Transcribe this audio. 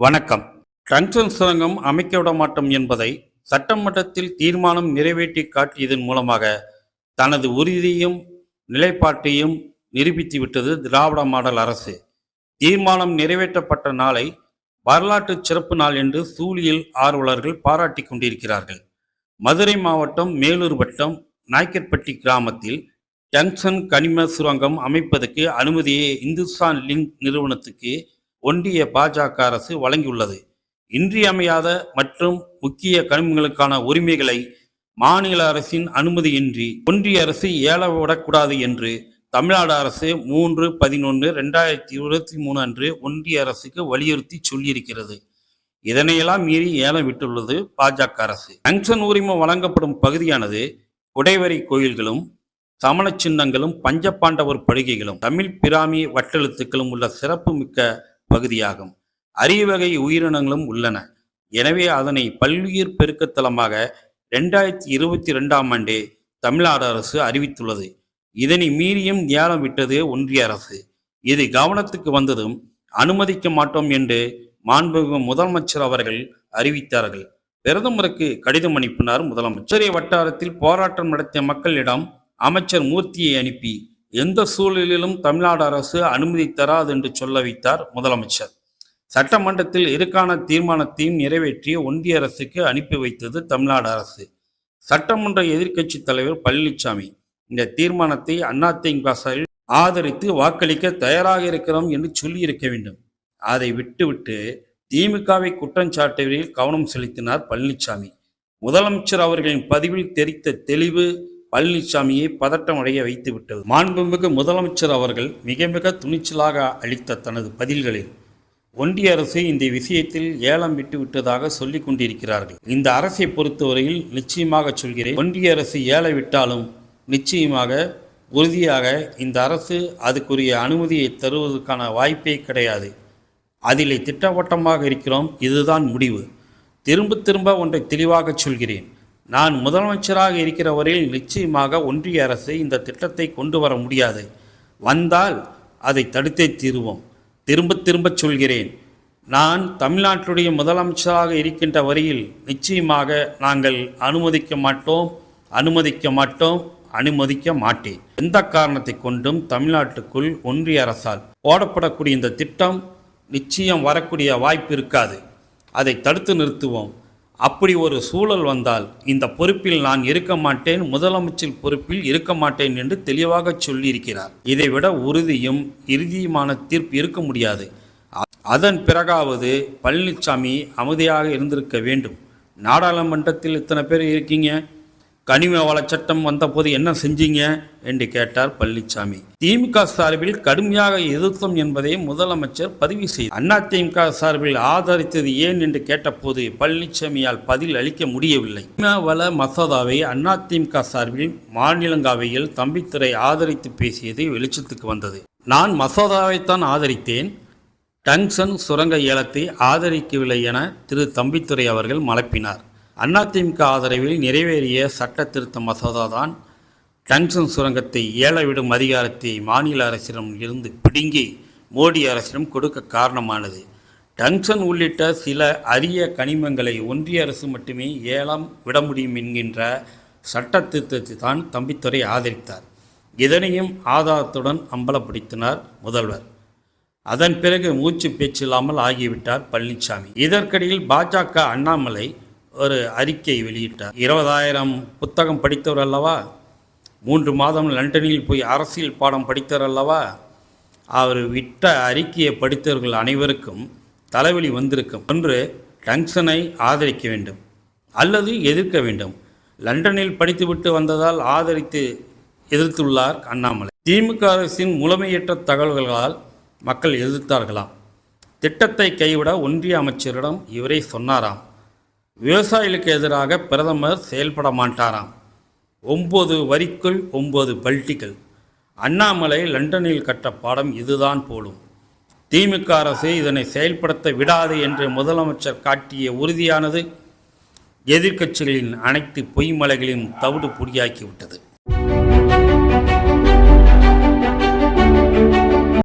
வணக்கம். டங்ஸ்டன் சுரங்கம் அமைக்க விட மாட்டோம் என்பதை சட்டமன்றத்தில் தீர்மானம் நிறைவேற்றி காட்டியதன் மூலமாக தனது உறுதியையும் நிலைப்பாட்டையும் நிரூபித்து விட்டது திராவிட மாடல் அரசு. தீர்மானம் நிறைவேற்றப்பட்ட நாளை வரலாற்று சிறப்பு நாள் என்று சூழியல் ஆர்வலர்கள் பாராட்டிக் கொண்டிருக்கிறார்கள். மதுரை மாவட்டம் மேலூர் வட்டம் நாய்க்கற்பட்டி கிராமத்தில் டங்ஷன் கனிம சுரங்கம் அமைப்பதற்கு அனுமதியை இந்துஸ்தான் லிங்க் நிறுவனத்துக்கு ஒன்றிய பாஜக அரசு வழங்கியுள்ளது. இன்றியமையாத மற்றும் முக்கிய கனிமங்களுக்கான உரிமைகளை மாநில அரசின் அனுமதியின்றி ஒன்றிய அரசு ஏல விடக்கூடாது என்று தமிழ்நாடு அரசு மூன்று பதினொன்று ரெண்டாயிரத்தி இருபத்தி மூணு அன்று ஒன்றிய அரசுக்கு வலியுறுத்தி சொல்லியிருக்கிறது. இதனையெல்லாம் மீறி ஏலம் விட்டுள்ளது பாஜக அரசு. ஜங்ஷன் உரிமம் வழங்கப்படும் பகுதியானது குடைவரை கோயில்களும் சமண சின்னங்களும் பஞ்சபாண்டவர் படுகைகளும் தமிழ் பிராமி வட்டெழுத்துக்களும் உள்ள சிறப்பு மிக்க பகுதியாகும். அரிய வகை உயிரினங்களும் உள்ளன. எனவே அதனை பல்லுயிர் பெருக்கத்தலமாக ரெண்டாயிரத்தி இருபத்தி ரெண்டாம் ஆண்டே தமிழ்நாடு அரசு அறிவித்துள்ளது. இதனை மீறியும் ஏலம் விட்டது ஒன்றிய அரசு. இது கவனத்துக்கு வந்ததும் அனுமதிக்க மாட்டோம் என்று மாண்புமிகு முதலமைச்சர் அவர்கள் அறிவித்தார்கள். பிரதமருக்கு கடிதம் அனுப்பினார் முதலமைச்சர். வட்டாரத்தில் போராட்டம் நடத்திய மக்களிடம் அமைச்சர் மூர்த்தியை அனுப்பி எந்த சூழலிலும் தமிழ்நாடு அரசு அனுமதி தராது என்று சொல்ல வைத்தார் முதலமைச்சர். சட்டமன்றத்தில் இருக்கான தீர்மானத்தையும் நிறைவேற்றி ஒன்றிய அரசுக்கு அனுப்பி வைத்தது தமிழ்நாடு அரசு. சட்டமன்ற எதிர்க்கட்சி தலைவர் பழனிசாமி இந்த தீர்மானத்தை அதிமுக ஆதரித்து வாக்களிக்க தயாராக இருக்கிறோம் என்று சொல்லி இருக்க வேண்டும். அதை விட்டுவிட்டு திமுகவை குற்றஞ்சாட்டுவதில் கவனம் செலுத்தினார் பழனிசாமி முதலமைச்சர் அவர்களின் பதிவில் தெரித்த தெளிவு பழனிசாமியை பதட்டமடைய வைத்து விட்டது. மாண்புமிகு முதலமைச்சர் அவர்கள் மிக மிக துணிச்சலாக அளித்த தனது பதில்களில் ஒன்றிய அரசு இந்த விஷயத்தில் ஏலம் விட்டு விட்டதாக சொல்லிக் கொண்டிருக்கிறார்கள். இந்த அரசை பொறுத்தவரையில் நிச்சயமாக சொல்கிறேன் ஒன்றிய அரசு ஏல விட்டாலும் நிச்சயமாக உறுதியாக இந்த அரசு அதுக்குரிய அனுமதியை தருவதற்கான வாய்ப்பே கிடையாது. அதிலே திட்டவட்டமாக இருக்கிறோம் இதுதான் முடிவு. திரும்ப திரும்ப ஒன்றை தெளிவாக சொல்கிறேன். நான் முதலமைச்சராக இருக்கிற வரையில் நிச்சயமாக ஒன்றிய அரசு இந்த திட்டத்தை கொண்டு வர முடியாது. வந்தால் அதை தடுத்தே தீருவோம். திரும்ப திரும்ப சொல்கிறேன். நான் தமிழ்நாட்டுடைய முதலமைச்சராக இருக்கின்ற வரையில் நிச்சயமாக நாங்கள் அனுமதிக்க மாட்டோம் அனுமதிக்க மாட்டோம் அனுமதிக்க மாட்டேன். எந்த காரணத்தை கொண்டும் தமிழ்நாட்டுக்குள் ஒன்றிய அரசால் போடப்படக்கூடிய இந்த திட்டம் நிச்சயம் வரக்கூடிய வாய்ப்பு இருக்காது. அதை தடுத்து நிறுத்துவோம். அப்படி ஒரு சூழல் வந்தால் இந்த பொறுப்பில் நான் இருக்க மாட்டேன் முதலமைச்சர் பொறுப்பில் இருக்க மாட்டேன் என்று தெளிவாக சொல்லியிருக்கிறார். இதைவிட உறுதியும் இறுதியுமான தீர்ப்பு இருக்க முடியாது. அதன் பிறகாவது பழனிசாமி அமைதியாக இருந்திருக்க வேண்டும். நாடாளுமன்றத்தில் இத்தனை பேர் இருக்கீங்க? கனிம வள சட்டம் வந்தபோது என்ன செஞ்சீங்க? என்று கேட்டார் பழனிசாமி திமுக சார்பில் கடுமையாக எதிர்த்தோம் என்பதை முதலமைச்சர் பதிவு செய்தார். அதிமுக சார்பில் ஆதரித்தது ஏன் என்று கேட்டபோது பழனிசாமியால் பதில் அளிக்க முடியவில்லை. வள மசோதாவை அதிமுக சார்பில் மாநிலங்களவையில் தம்பித்துறை ஆதரித்து பேசியது வெளிச்சத்துக்கு வந்தது. நான் மசோதாவைத்தான் ஆதரித்தேன். டங்ஷன் சுரங்க ஏலத்தை ஆதரிக்கவில்லை என திரு தம்பித்துறை அவர்கள் மலப்பினார். அதிமுக ஆதரவில் நிறைவேறிய சட்ட திருத்த மசோதா தான் டங்ஷன் சுரங்கத்தை ஏலவிடும் அதிகாரத்தை மாநில அரசிடம் இருந்து பிடுங்கி மோடி அரசிடம் கொடுக்க காரணமானது. டங்ஷன் உள்ளிட்ட சில அரிய கனிமங்களை ஒன்றிய அரசு மட்டுமே ஏலம் விட முடியும் என்கின்ற சட்ட திருத்தத்தை தான் தம்பித்துறை ஆதரித்தார். இதனையும் ஆதாரத்துடன் அம்பலப்படுத்தினார் முதல்வர். அதன் பிறகு மூச்சு பேச்சில்லாமல் ஆகிவிட்டார் பழனிசாமி இதற்கிடையில் பாஜக அண்ணாமலை ஒரு அறிக்கை வெளியிட்டார். இருபதாயிரம் புத்தகம் படித்தவர் அல்லவா? மூன்று மாதம் லண்டனில் போய் அரசியல் பாடம் படித்தவர் அல்லவா? அவர் விட்ட அறிக்கையை படித்தவர்கள் அனைவருக்கும் தலைவலி வந்திருக்கும். ஒன்று டங்ஷனை ஆதரிக்க வேண்டும். அல்லது எதிர்க்க வேண்டும். லண்டனில் படித்துவிட்டு வந்ததால் ஆதரித்து எதிர்த்துள்ளார் அண்ணாமலை. திமுக அரசின் முழுமையற்ற தகவல்களால் மக்கள் எதிர்த்தார்களாம். திட்டத்தை கைவிட ஒன்றிய அமைச்சரிடம் இவரே சொன்னாராம். விவசாயிகளுக்கு எதிராக பிரதமர் செயல்பட மாட்டாராம். ஒம்பது வரிக்குள் ஒம்பது பல்ட்டிகள் அண்ணாமலை லண்டனில் கட்ட பாடம் இதுதான் போலும். திமுக அரசு இதனை செயல்படுத்த விடாது என்று முதலமைச்சர் காட்டிய உறுதியானது எதிர்க்கட்சிகளின் அனைத்து பொய்மலைகளையும் தவிடு பொடியாக்கிவிட்டது.